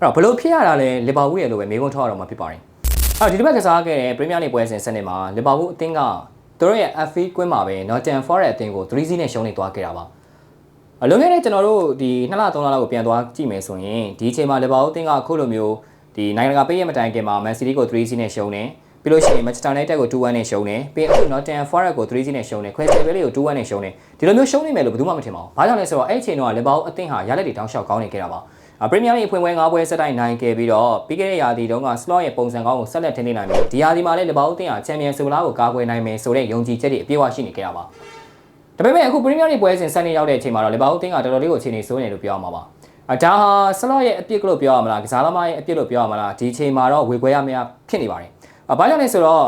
အဲ့တော့ဘလို့ဖြစ်ရတာလဲလီဗာပူးရဲ့လိုပဲမေးခွန်းထောက်ရတော့မှာဖြစ်ပါတယ်အဲ့တော့ဒီတစ်ပတ်ကစားခဲ့တဲ့ပရီးမီးယားလိပွဲစဉ်ဆက်နေမှာလီဗာပူးအသင်းကသူတို့ရဲ့ FA ကွင်းမှာပဲ Nottingham Forest အသင်းကို3-0နဲ့ရှုံးနေသွားခဲ့တာပါအလွန်ခဲ့တဲ့ကျွန်တော်တို့ဒီ2လ3လလောက်ကိုပြန်သွားကြည့်မယ်ဆိုရင်ဒီအချိန်မှာလီဗာပူးအသင်းကအခုလိုမျိုးဒီနိုင်ငံတကာပေးရမတိုင်ခင်မှာ Man City ကို3-0နဲ့ရှုံးတယ်ပြီးလို့ရှိရင် Manchester United ကို2-1နဲ့ရှုံးတယ်ပြီးအခု Nottingham Forest ကို3-0နဲ့ရှုံးတယ် Crystal Palace ကို2-1နဲ့ရှုံးတယ်ဒီလိုမျိုးရှုံးနေမယ်လို့ဘယ်သူမှမထင်ပါဘူး။ဘာကြောင့်လဲဆိုတော့အဲ့အချိန်တော့လီဗာပူးအသင်းဟာရလက်တွေတောင်းလျှောက်ကောင်းနေခဲ့တာပါ။ ပရီးမီးယားလိဖွင့်ပွဲ၅ပွဲဆက်တိုက်နိုင်ခဲ့ပြီးတော့ပြီးခဲ့တဲ့ရာသီတုန်းက slot ရဲ့ပုံစံကောင်းကိုဆက်လက်ထင်းနေနိုင်ပြီ။ဒီရာသီမှာလည်းလီဗာပူးအသင်းဟာချန်ပီယံဆိုလာကိုကာကွယ်နိုင်မယ်ဆိုတဲ့ယုံကြည်ချက်တွေအပြည့်အဝရှိနေခဲ့တာပါ။ဒါပေမဲ့အခုပရီးမီးယားလိပွဲစဉ်ဆက်နေရောက်တဲ့အချိန်မှာတော့လီဗာပူးအသင်းကတော်တော်လေးကိုအခြေအနေဆိုးနေလို့ပြောရမှာပါ။အဒါဟာဆလော့ရဲ့အပြစ်ကလို့ပြောရမလားကစားသမားရဲ့အပြစ်လို့ပြောရမလားဒီအချိန်မှာတော့ဝေခွဲရမရဖြစ်နေပါတယ်။အဘာကြောင့်လဲဆိုတော့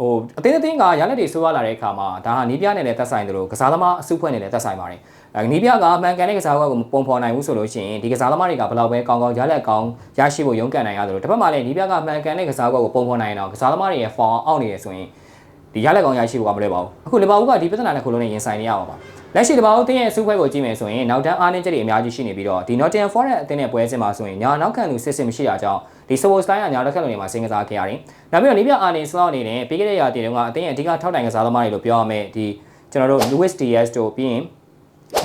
ဟိုအတင်းအတင်းကရလက်တွေဆိုးရလာတဲ့အခါမှာဒါဟာနီးပြနဲ့လည်းသက်ဆိုင်တယ်လို့ကစားသမားအစုဖွဲ့နဲ့လည်းသက်ဆိုင်ပါတယ်။အဲနီးပြကအမှန်ကန်တဲ့ကစားကွက်ကိုပုံဖော်နိုင်ဘူးဆိုလို့ရှိရင်ဒီကစားသမားတွေကဘယ်လောက်ပဲကောင်းကောင်းရလက်ကောင်းရရှိဖို့ရုန်းကန်နိုင်ရတယ်လို့တစ်ဖက်မှာလည်းနီးပြကအမှန်ကန်တဲ့ကစားကွက်ကိုပုံဖော်နိုင်ရင်တော့ကစားသမားတွေရဲ့ form အောက်နေရဆိုရင် ဒီရလက်ကောင်းရရှိဖို့ကမလွယ်ပါဘူး။အခုလီဗာပူးကဒီပြဿနာတစ်ခုလုံးနဲ့ရင်ဆိုင်နေရပါပါ။လက်ရှိလီဗာပူးတင်းရဲ့စုဖွဲ့ကိုကြည့်မယ်ဆိုရင်နောက်တန်းအားနည်းချက်တွေအများကြီးရှိနေပြီးတော့ဒီ Nottingham Forest အသင်းရဲ့ပွဲစဉ်မှာဆိုရင်ညာနောက်ခံလူစစ်စစ်မရှိတာကြောင့်ဒီ Sobo Style ကညာနောက်ခံလူတွေမှာစင်ကစားခဲ့ရတယ်။နောက်ပြီးတော့နီးပြအာနေစလောက်အနေနဲ့ပြီးခဲ့တဲ့ရာသီတုန်းကအသင်းရဲ့အဓိကထောက်တိုင်ကစားသမားတွေလို့ပြောရမယ်ဒီကျွန်တော်တို့ Luis Diaz တို့ပြီးရင်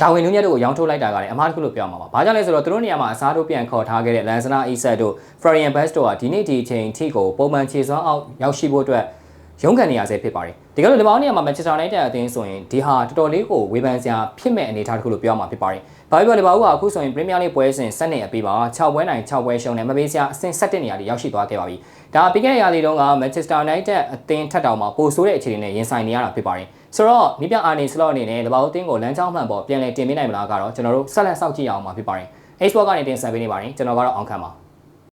ဒါဝင်နူးညက်တို့ကိုရောင်းထုတ်လိုက်တာကလည်းအမှားတစ်ခုလို့ပြောမှာပါ။ဘာကြောင့်လဲဆိုတော့သူတို့နေရာမှာအစားတို့ပြန်ခေါ်ထားခဲ့တဲ့ Lansana Isak တို့ Florian Bass တို့ကဒီနေ့ဒီအချိန်ထိကိုပုံမှန်ခြေစွမ်းအောင်ရောက်ရှိဖို့အတွက် ရုန်းကန်နေရဆဲဖြစ်ပါတယ်။ဒီကနေ့ဒီဘောင်းနေရာမှာ Manchester United အသင်းဆိုရင်ဒီဟာတော်တော်လေးကိုဝေဖန်စရာဖြစ်မဲ့အနေအထားတစ်ခုလို့ပြောမှာဖြစ်ပါတယ်။ဘာဖြစ်လို့လဲဘာလို့ကအခုဆိုရင် Premier League ပွဲစဉ်ဆက်နေအပြီးပါ6ပွဲနိုင်6ပွဲရှုံးနေမပေးစရာအဆင့်7နေရာတွေရောက်ရှိသွားခဲ့ပါပြီ။ဒါပြီးခဲ့တဲ့ရာသီတုန်းက Manchester United အသင်းထက်တောင်မှပိုဆိုးတဲ့အခြေအနေနဲ့ရင်ဆိုင်နေရတာဖြစ်ပါတယ်။ဆိုတော့နိပြအာနေစလော့အနေနဲ့လဘောက်အသင်းကိုလမ်းကြောင်းမှန်ပေါ်ပြန်လည်တင်ပေးနိုင်မလားကတော့ကျွန်တော်တို့ဆက်လက်စောင့်ကြည့်အောင်ပါဖြစ်ပါတယ်။ Xbox ကနေတင်ဆက်ပေးနေပါတယ်ကျွန်တော်ကတော့အောင်ခံပါ